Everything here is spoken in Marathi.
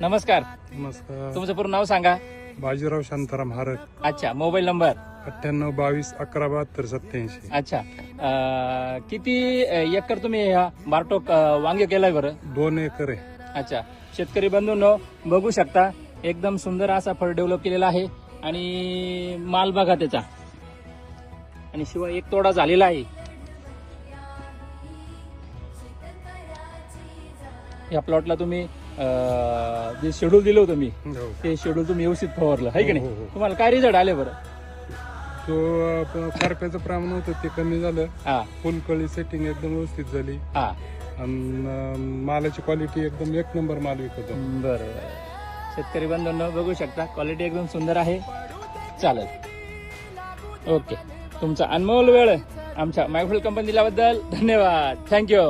नमस्कार. नमस्कार. तुमचं पूर्ण नाव सांगा. बाजीराव शांताराम हारक अच्छा मोबाईल नंबर? अठ्ठ्याण्णव बावीस अकरा बहात्तर सत्याऐंशी अच्छा. अं, किती एकर तुम्ही ह्या बारटोक अं, वांगे केलाय बरं? दोन एकर आहे. अच्छा. शेतकरी बंधूंनो बघू शकता एकदम सुंदर असा फळ डेव्हलप केलेला आहे आणि माल बघा त्याचा. आणि शिवाय एक तोडा झालेला आहे. या प्लॉटला तुम्ही अं, जे शेड्यूल दिलं होतं मी हो. ते शेड्यूल तुम्ही व्यवस्थित फवारलं आहे की हो, नाही? हो, हो. तुम्हाला काय रिझल्ट आले बरं? तो करप्याचं प्रमाण होतं ते कमी झालं. हा. फुलकळी सेटिंग एकदम व्यवस्थित झाली. हा. आणि अं, मालाची क्वालिटी एकदम एक नंबर माल विकतो बरं. शेतकरी बंधूंनो बघू शकता क्वालिटी एकदम सुंदर आहे. चालेल. ओके तुमचा अनमोल वेळ आमच्या मायफुल कंपनी दिल्याबद्दल धन्यवाद. थँक्यू